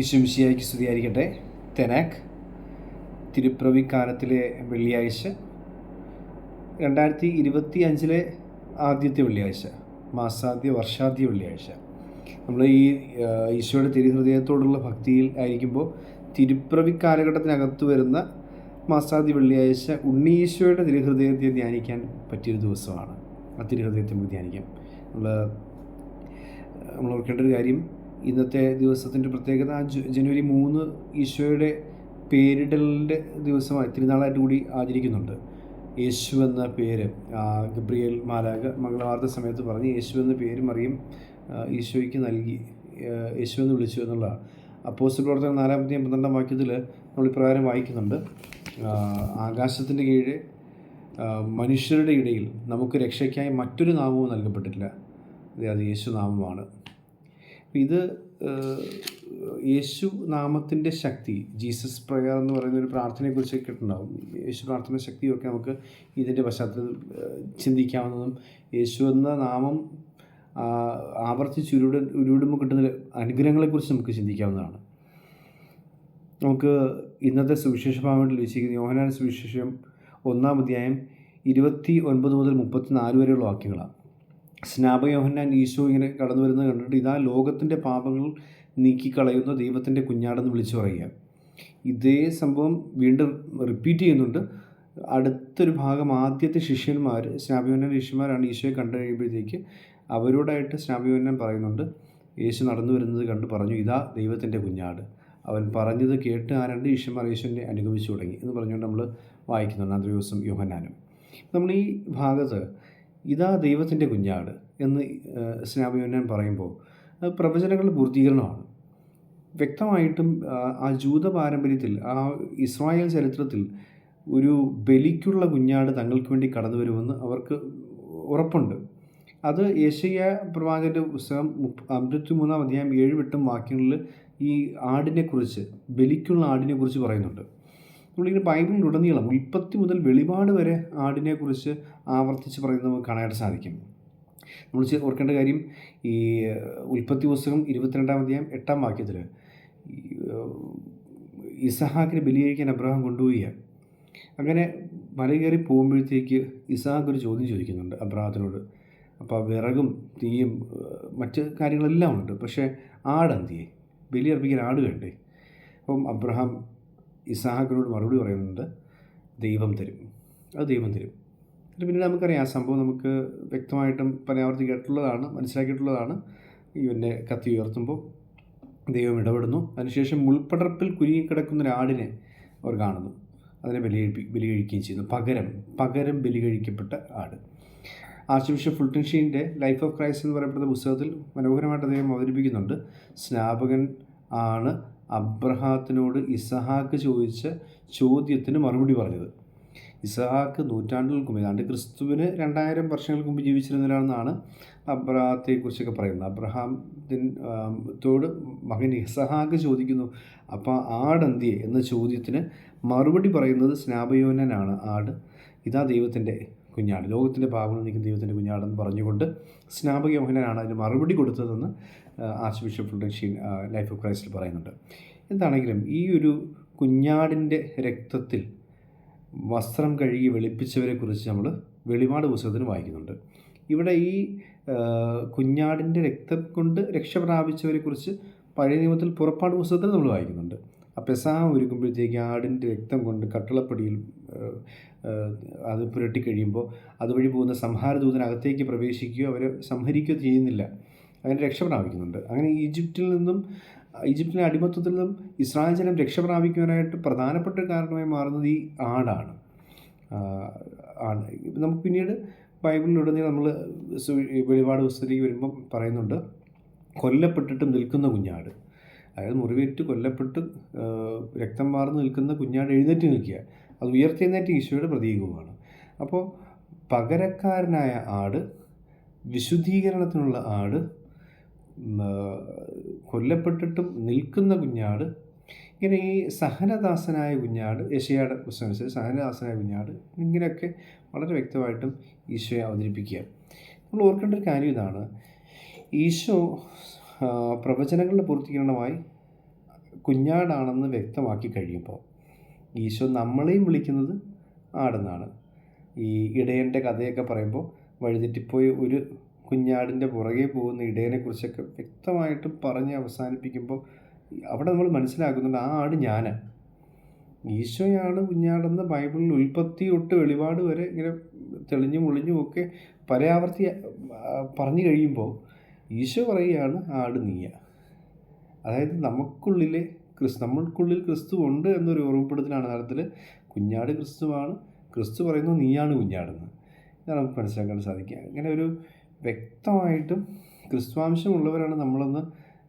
ഈശുമിശിയായിക്ക് സ്തുതിയായിരിക്കട്ടെ. തെനാക്ക് തിരുപ്രവിക്കാലത്തിലെ വെള്ളിയാഴ്ച രണ്ടായിരത്തി ഇരുപത്തി അഞ്ചിലെ ആദ്യത്തെ വെള്ളിയാഴ്ച മാസാദ്യ വർഷാദ്യ വെള്ളിയാഴ്ച. നമ്മൾ ഈ ഈശോയുടെ തിരുഹൃദയത്തോടുള്ള ഭക്തിയിൽ ആയിരിക്കുമ്പോൾ തിരുപ്രവി കാലഘട്ടത്തിനകത്ത് വരുന്ന മാസാദ്യ വെള്ളിയാഴ്ച ഉണ്ണീശോയുടെ തിരുഹൃദയത്തെ ധ്യാനിക്കാൻ പറ്റിയൊരു ദിവസമാണ്. ആ തിരുഹൃദയത്തെ നമുക്ക് ധ്യാനിക്കാം. നമ്മൾ നമ്മൾ ഓർക്കേണ്ട ഒരു കാര്യം ഇന്നത്തെ ദിവസത്തിന്റെ പ്രത്യേകത ജനുവരി മൂന്ന് ഈശോയുടെ പേരിടലിന്റെ ദിവസമായി തിരുനാളായിട്ട് കൂടി ആചരിക്കുന്നുണ്ട്. യേശു എന്ന പേര് ഗബ്രിയൽ മാലാക മംഗളവാർത്ത സമയത്ത് പറഞ്ഞ് യേശു എന്ന പേര് മറിയും ഈശോയ്ക്ക് നൽകി യേശു എന്ന് വിളിച്ചു എന്നുള്ളതാണ്. അപ്പോസ്റ്റൽ പ്രവർത്തനം നാലാമത്തെയും പന്ത്രണ്ടാം വാക്യത്തിൽ നമ്മൾ ഇപ്രകാരം വായിക്കുന്നുണ്ട്. ആകാശത്തിന്റെ കീഴെ മനുഷ്യരുടെ ഇടയിൽ നമുക്ക് രക്ഷയ്ക്കായി മറ്റൊരു നാമവും നൽകപ്പെട്ടിട്ടില്ല. അതെ അത് യേശു നാമമാണ് അപ്പം ഇത് യേശു നാമത്തിന്റെ ശക്തി ജീസസ് പ്രയർ എന്ന് പറയുന്ന ഒരു പ്രാർത്ഥനയെക്കുറിച്ച് കേട്ടിട്ടുണ്ടാവും. യേശു പ്രാർത്ഥന ശക്തിയൊക്കെ നമുക്ക് ഇതിന്റെ പശ്ചാത്തലത്തിൽ ചിന്തിക്കാവുന്നതും യേശു എന്ന നാമം ആവർത്തിച്ച് ഉരുവിട ഉരുവിടുമ്പോൾ കിട്ടുന്ന അനുഗ്രഹങ്ങളെക്കുറിച്ച് നമുക്ക് ചിന്തിക്കാവുന്നതാണ്. നമുക്ക് ഇന്നത്തെ സുവിശേഷ ഭാഗമായിട്ട് ലഭിച്ചിരിക്കുന്ന യോഹനാന സുവിശേഷം ഒന്നാം അധ്യായം ഇരുപത്തി ഒൻപത് മുതൽ മുപ്പത്തിനാല് വരെയുള്ള വാക്യങ്ങളാണ്. സ്നാപയോഹന്നാൻ ഈശോ ഇങ്ങനെ കടന്നു വരുന്നത് കണ്ടിട്ട് ഇതാ ലോകത്തിന്റെ പാപങ്ങൾ നീക്കിക്കളയുന്ന ദൈവത്തിന്റെ കുഞ്ഞാടെന്ന് വിളിച്ചു പറയുക. ഇതേ സംഭവം വീണ്ടും റിപ്പീറ്റ് ചെയ്യുന്നുണ്ട്. അടുത്തൊരു ഭാഗം ആദ്യത്തെ ശിഷ്യന്മാർ സ്നാപയോഹന്നാൻ ശിഷ്യന്മാരാണ് ഈശോയെ കണ്ടു കഴിയുമ്പോഴത്തേക്ക് അവരോടായിട്ട് സ്നാപിയോന്നൻ പറയുന്നുണ്ട്. യേശു നടന്നു വരുന്നത് കണ്ട് പറഞ്ഞു ഇതാ ദൈവത്തിന്റെ കുഞ്ഞാട്. അവൻ പറഞ്ഞത് കേട്ട് ആ രണ്ട് ഈശ്വന്മാർ യേശുവിനെ അനുഗമിച്ചു തുടങ്ങി. എന്ന് പറഞ്ഞുകൊണ്ട് നമ്മൾ വായിക്കുന്നുണ്ട് അന്നേ ദിവസം യോഹന്നാനും. നമ്മൾ ഈ ഭാഗത്ത് ഇതാ ദൈവത്തിന്റെ കുഞ്ഞാട് എന്ന് സ്നാഭിമന്യൻ പറയുമ്പോൾ അത് പ്രവചനങ്ങളുടെ പൂർത്തീകരണമാണ്. വ്യക്തമായിട്ടും ആ, ജൂത പാരമ്പര്യത്തിൽ ആ ഇസ്രായേൽ ചരിത്രത്തിൽ ഒരു ബലിക്കുള്ള കുഞ്ഞാട് തങ്ങൾക്ക് വേണ്ടി കടന്നു വരുമെന്ന് അവർക്ക് ഉറപ്പുണ്ട്. അത് യേശയ്യ പ്രവാചകന്റെ പുസ്തകം അമ്പത്തി മൂന്നാം അധ്യായം ഏഴ് എട്ടും വാക്യങ്ങളിൽ ഈ ആടിനെക്കുറിച്ച് ബലിക്കുള്ള ആടിനെക്കുറിച്ച് പറയുന്നുണ്ട്. നമ്മളിങ്ങനെ ബൈബിളിലുടനീളം ഉൽപ്പത്തി മുതൽ വെളിപാട് വരെ ആടിനെക്കുറിച്ച് ആവർത്തിച്ച് പറയുന്നത് നമുക്ക് കാണാനായിട്ട് സാധിക്കും. നമ്മൾ ഓർക്കേണ്ട കാര്യം ഈ ഉൽപ്പത്തി പുസ്തകം ഇരുപത്തിരണ്ടാം അധ്യായം എട്ടാം വാക്യത്തിൽ ഇസഹാക്കിനെ ബലികഴിക്കാൻ അബ്രഹാം കൊണ്ടുപോയി അങ്ങനെ മല കയറി പോകുമ്പോഴത്തേക്ക് ഇസഹാക്ക് ഒരു ചോദ്യം ചോദിക്കുന്നുണ്ട് അബ്രഹാത്തിനോട്. അപ്പോൾ വിറകും തീയും മറ്റ് കാര്യങ്ങളെല്ലാം ഉണ്ട്. പക്ഷേ ആടെന്തിയെ ബലി അർപ്പിക്കാൻ ആട് വേണ്ടേ? അപ്പം അബ്രഹാം ഇസഹാക്കിനോട് മറുപടി പറയുന്നുണ്ട് ദൈവം തരും. അത് ദൈവം തരും. എന്നിട്ട് പിന്നീട് നമുക്കറിയാം ആ സംഭവം നമുക്ക് വ്യക്തമായിട്ടും പരാവർത്തി കേട്ടിട്ടുള്ളതാണ് മനസ്സിലാക്കിയിട്ടുള്ളതാണ്. ഇവന്റെ കത്തി ഉയർത്തുമ്പോൾ ദൈവം ഇടപെടുന്നു. അതിനുശേഷം മുൾപ്പടർപ്പിൽ കുരുങ്ങിക്കിടക്കുന്ന ഒരാടിനെ അവർ കാണുന്നു. അതിനെ ബലി ബലി കഴിക്കുകയും ചെയ്യുന്നു. പകരം പകരം ബലി കഴിക്കപ്പെട്ട ആട്. ആർച്ച് ബിഷപ്പ് ഫുൾട്ടൻഷീന്റെ ലൈഫ് ഓഫ് ക്രൈസ്റ്റ് എന്ന് പറയപ്പെടുന്ന പുസ്തകത്തിൽ മനോഹരമായിട്ട് അദ്ദേഹം അവതരിപ്പിക്കുന്നുണ്ട്. സ്നാപകൻ ആണ് അബ്രഹാത്തിനോട് ഇസഹാക്ക് ചോദിച്ച ചോദ്യത്തിന് മറുപടി പറഞ്ഞത്. ഇസഹാക്ക് നൂറ്റാണ്ടുകൾക്ക് മുമ്പ് ഏതാണ്ട് ക്രിസ്തുവിന് രണ്ടായിരം വർഷങ്ങൾക്ക് മുമ്പ് ജീവിച്ചിരുന്നതിനാണെന്നാണ് അബ്രഹാത്തെക്കുറിച്ചൊക്കെ പറയുന്നത്. അബ്രഹാത്തിൻ തോട് മകൻ ഇസഹാക്ക് ചോദിക്കുന്നു അപ്പോൾ ആടെന്തിയെ? എന്ന ചോദ്യത്തിന് മറുപടി പറയുന്നത് സ്നാപയോനനാണ് ആട് ഇതാ ദൈവത്തിന്റെ കുഞ്ഞാട്. ലോകത്തിന്റെ പാപങ്ങൾ നീക്കുന്ന ദൈവത്തിന്റെ കുഞ്ഞാടെന്ന് പറഞ്ഞുകൊണ്ട് സ്നാപക യോഹനാണ് അതിന് മറുപടി കൊടുത്തതെന്ന് archbishop Fulton Sheen Life of ക്രൈസ്റ്റിൽ പറയുന്നുണ്ട്. എന്താണെങ്കിലും ഈ ഒരു കുഞ്ഞാടിന്റെ രക്തത്തിൽ വസ്ത്രം കഴുകി വെളുപ്പിച്ചവരെ കുറിച്ച് നമ്മൾ വെളിപാട് പുസ്തകത്തിന് വായിക്കുന്നുണ്ട്. ഇവിടെ ഈ കുഞ്ഞാടിന്റെ രക്തം കൊണ്ട് രക്ഷ പ്രാപിച്ചവരെ കുറിച്ച് പഴയ നിയമത്തിൽ പുറപ്പാട് പുസ്തകത്തിൽ നമ്മൾ വായിക്കുന്നുണ്ട്. ആ പെസാഹ ഒരുക്കുമ്പോഴത്തേക്ക് ആടിന്റെ രക്തം കൊണ്ട് കട്ടളപ്പടിയിൽ അത് പുരട്ടി കഴിയുമ്പോൾ അതുവഴി പോകുന്ന സംഹാരദൂതനകത്തേക്ക് പ്രവേശിക്കുകയോ അവരെ സംഹരിക്കുകയോ ചെയ്യുന്നില്ല. അങ്ങനെ രക്ഷ പ്രാപിക്കുന്നുണ്ട് അങ്ങനെ ഈജിപ്തിൽ നിന്നും ഈജിപ്തിലെ അടിമത്തത്തിൽ നിന്നും ഇസ്രായേൽ ജനം രക്ഷ പ്രാപിക്കുവാനായിട്ട് പ്രധാനപ്പെട്ട കാരണമായി മാറുന്നത് ഈ ആടാണ്. ആണ്. നമുക്ക് പിന്നീട് ബൈബിളിലുടനീളം നമ്മൾ വെളിപാട് പുസ്തകത്തിലേക്ക് വരുമ്പം പറയുന്നുണ്ട് കൊല്ലപ്പെട്ടിട്ട് നിൽക്കുന്ന കുഞ്ഞാട്. അതായത് മുറിവേറ്റ് കൊല്ലപ്പെട്ട് രക്തം മാറുന്ന നിൽക്കുന്ന കുഞ്ഞാട് എഴുന്നേറ്റ് നിൽക്കുക. അത് ഉയർത്തെഴുന്നേറ്റ് ഈശോയുടെ പ്രതീകവുമാണ്. അപ്പോൾ പകരക്കാരനായ ആട് വിശുദ്ധീകരണത്തിനുള്ള ആട് കൊല്ലപ്പെട്ടിട്ടും നിൽക്കുന്ന കുഞ്ഞാട് ഇങ്ങനെ ഈ സഹനദാസനായ കുഞ്ഞാട് യശയുടെ പുസ്തകം അനുസരിച്ച് സഹനദാസനായ കുഞ്ഞാട് ഇങ്ങനെയൊക്കെ വളരെ വ്യക്തമായിട്ടും ഈശോയെ അവതരിപ്പിക്കുക. നമ്മൾ ഓർക്കേണ്ട ഒരു കാര്യം ഇതാണ്. ഈശോ പ്രവചനങ്ങളുടെ പൂർത്തീകരണമായി കുഞ്ഞാടാണെന്ന് വ്യക്തമാക്കി കഴിയുമ്പോൾ ഈശോ നമ്മളെയും വിളിക്കുന്നത് ആടെന്നാണ്. ഈ ഇടയന്റെ കഥയൊക്കെ പറയുമ്പോൾ വഴിതെറ്റിപ്പോയി ഒരു കുഞ്ഞാടിന്റെ പുറകെ പോകുന്ന ഇടയനെക്കുറിച്ചൊക്കെ വ്യക്തമായിട്ട് പറഞ്ഞ് അവസാനിപ്പിക്കുമ്പോൾ അവിടെ നമ്മൾ മനസ്സിലാക്കുന്നുണ്ട് ആ ആട് ഞാനാണ് ഈശോയാണ് കുഞ്ഞാടെന്ന് ബൈബിളിൽ ഉൽപ്പത്തി തൊട്ട് വെളിപാട് വരെ ഇങ്ങനെ തെളിഞ്ഞും ഒളിഞ്ഞും ഒക്കെ പരാവർത്തി പറഞ്ഞു കഴിയുമ്പോൾ ഈശോ പറയുകയാണ് ആട് നീയ. അതായത് നമുക്കുള്ളിലെ ക്രിസ്തു നമ്മൾക്കുള്ളിൽ ക്രിസ്തു ഉണ്ട് എന്നൊരു ഓർമ്മപ്പെടുത്തലാണ് തരത്തിൽ കുഞ്ഞാട് ക്രിസ്തുവാണ്. ക്രിസ്തു പറയുന്നു നീയാണ് കുഞ്ഞാടെന്ന്. ഇതാണ് നമുക്ക് മനസ്സിലാക്കാൻ സാധിക്കുക. അങ്ങനെ ഒരു വ്യക്തമായിട്ടും ക്രിസ്തുവാംശമുള്ളവരാണ് നമ്മളെന്ന്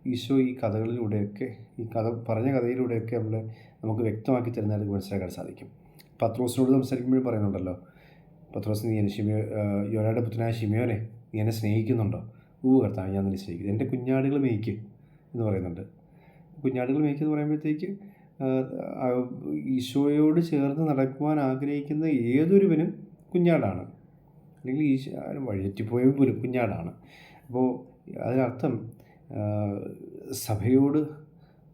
ഈശോ ഈ കഥകളിലൂടെയൊക്കെ ഈ കഥ പറഞ്ഞ കഥയിലൂടെയൊക്കെ നമ്മളെ നമുക്ക് വ്യക്തമാക്കി തരുന്നതായിട്ട് മനസ്സിലാക്കാൻ സാധിക്കും. പത്രോസിനോട് സംസാരിക്കുമ്പോഴും പറയുന്നുണ്ടല്ലോ പത്രോസ് നീ എന്നെ ഷിമിയോ യോനയുടെ പുത്രനായ ഷിമിയോനെ നീ എന്നെ സ്നേഹിക്കുന്നുണ്ടോ? ഊ കർത്താവ് ഞാൻ നിന്നെ സ്നേഹിക്കുന്നു. എന്റെ കുഞ്ഞാടുകൾ മേയ്ക്ക് എന്ന് പറയുന്നുണ്ട്. കുഞ്ഞാടുകൾ മേയ്ക്ക് എന്ന് പറയുമ്പോഴത്തേക്ക് ഈശോയോട് ചേർന്ന് നടക്കുവാൻ ആഗ്രഹിക്കുന്ന ഏതൊരുവനും കുഞ്ഞാടാണ്. അല്ലെങ്കിൽ ഈശോ വഴിതെറ്റിപ്പോയ പുലിക്കുഞ്ഞാടാണ്. അപ്പോൾ അതിനർത്ഥം സഭയോട്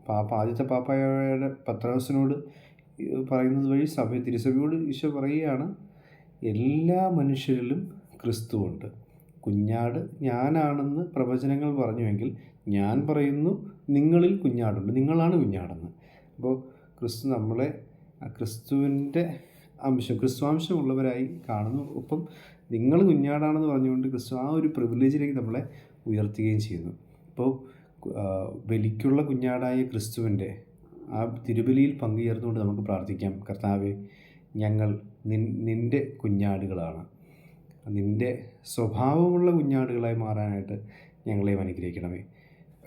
പാപ്പ ആദ്യത്തെ പാപ്പായുടെ പത്രാസിനോട് പറയുന്നത് വഴി സഭ തിരുസഭയോട് ഈശോ പറയുകയാണ് എല്ലാ മനുഷ്യരിലും ക്രിസ്തുവുണ്ട് കുഞ്ഞാട് ഞാനാണെന്ന് പ്രവചനങ്ങൾ പറഞ്ഞുവെങ്കിൽ ഞാൻ പറയുന്നു നിങ്ങളിൽ കുഞ്ഞാടുണ്ട് നിങ്ങളാണ് കുഞ്ഞാടെന്ന്. അപ്പോൾ ക്രിസ്തു നമ്മളെ ക്രിസ്തുവിന്റെ അംശം ക്രിസ്തുവാംശമുള്ളവരായി കാണുന്നു. ഒപ്പം നിങ്ങൾ കുഞ്ഞാടാണെന്ന് പറഞ്ഞുകൊണ്ട് ക്രിസ്തു ആ ഒരു പ്രിവിലേജിലേക്ക് നമ്മളെ ഉയർത്തുകയും ചെയ്യുന്നു. അപ്പോൾ ബലിക്കുള്ള കുഞ്ഞാടായ ക്രിസ്തുവിന്റെ ആ തിരുബലിയിൽ പങ്കുചേർന്നുകൊണ്ട് നമുക്ക് പ്രാർത്ഥിക്കാം. കർത്താവെ ഞങ്ങൾ നിൻ നിന്റെ കുഞ്ഞാടുകളാണ്. നിന്റെ സ്വഭാവമുള്ള കുഞ്ഞാടുകളായി മാറാനായിട്ട് ഞങ്ങളെയും അനുഗ്രഹിക്കണമേ.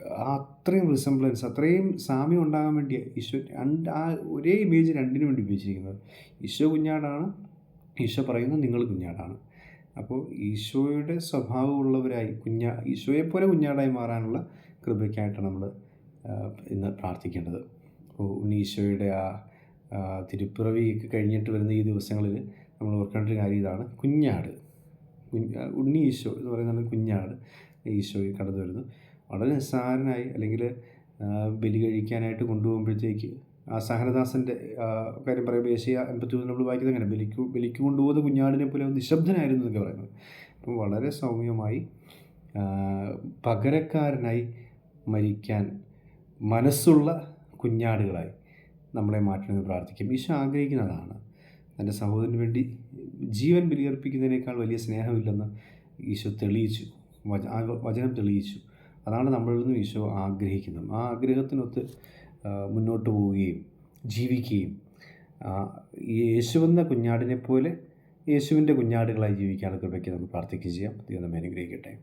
അത്രയും റിസംബ്ലൻസ് അത്രയും സാമ്യം ഉണ്ടാകാൻ വേണ്ടി ഈശോ രണ്ട് ആ ഒരേ ഇമേജ് രണ്ടിനു വേണ്ടി ഉപയോഗിച്ചിരിക്കുന്നത്. ഈശോ കുഞ്ഞാടാണ് ഈശോ പറയുന്നത് നിങ്ങൾ കുഞ്ഞാടാണ്. അപ്പോൾ ഈശോയുടെ സ്വഭാവമുള്ളവരായി കുഞ്ഞാ ഈശോയെപ്പോലെ കുഞ്ഞാടായി മാറാനുള്ള കൃപയ്ക്കായിട്ട് നമ്മൾ ഇന്ന് പ്രാർത്ഥിക്കേണ്ടത്. അപ്പോൾ ഉണ്ണീശോയുടെ ആ തിരുപ്പിറവിയൊക്കെ കഴിഞ്ഞിട്ട് വരുന്ന ഈ ദിവസങ്ങളിൽ നമ്മൾ ഓർക്കേണ്ട ഒരു കാര്യം ഇതാണ്. കുഞ്ഞാട്. കുഞ്ഞ് ഉണ്ണി ഈശോ എന്ന് പറയുന്നത് കുഞ്ഞാട് ഈശോയിൽ കടന്നു വരുന്നു വളരെ നിസ്സാരനായി അല്ലെങ്കിൽ ബലി കഴിക്കാനായിട്ട് കൊണ്ടുപോകുമ്പോഴത്തേക്ക് സഹനദാസന്റെ കാര്യം പറയുമ്പോൾ ഏഷ്യ എൺപത്തി മൂന്ന് നമ്മൾ വായിക്കുന്നത് അങ്ങനെ ബലിക്കു ബലിക്കു കൊണ്ടുപോകുന്ന കുഞ്ഞാടിനെ പോലെ നിശബ്ദനായിരുന്നു എന്നൊക്കെ പറയുന്നത്. അപ്പം വളരെ സൗമ്യമായി പകരക്കാരനായി മരിക്കാൻ മനസ്സുള്ള കുഞ്ഞാടുകളായി നമ്മളെ മാറ്റണമെന്ന് പ്രാർത്ഥിക്കും. ഈശോ ആഗ്രഹിക്കുന്നതാണ്. തന്റെ സഹോദരന് വേണ്ടി ജീവൻ ബലിയർപ്പിക്കുന്നതിനേക്കാൾ വലിയ സ്നേഹമില്ലെന്ന് ഈശോ തെളിയിച്ചു. വചനം തെളിയിച്ചു. അതാണ് നമ്മളിൽ നിന്നും ഈശോ ആഗ്രഹിക്കുന്നത്. ആ ആഗ്രഹത്തിനൊത്ത് മുന്നോട്ട് പോവുകയും ജീവിക്കുകയും. യേശുവെന്ന കുഞ്ഞാടിനെ പോലെ യേശുവിന്റെ കുഞ്ഞാടുകളായി ജീവിക്കാനുള്ള കൃപയ്ക്ക് നമുക്ക് പ്രാർത്ഥിക്കുകയും ചെയ്യാം. ദൈവം നമ്മെ അനുഗ്രഹിക്കട്ടെ.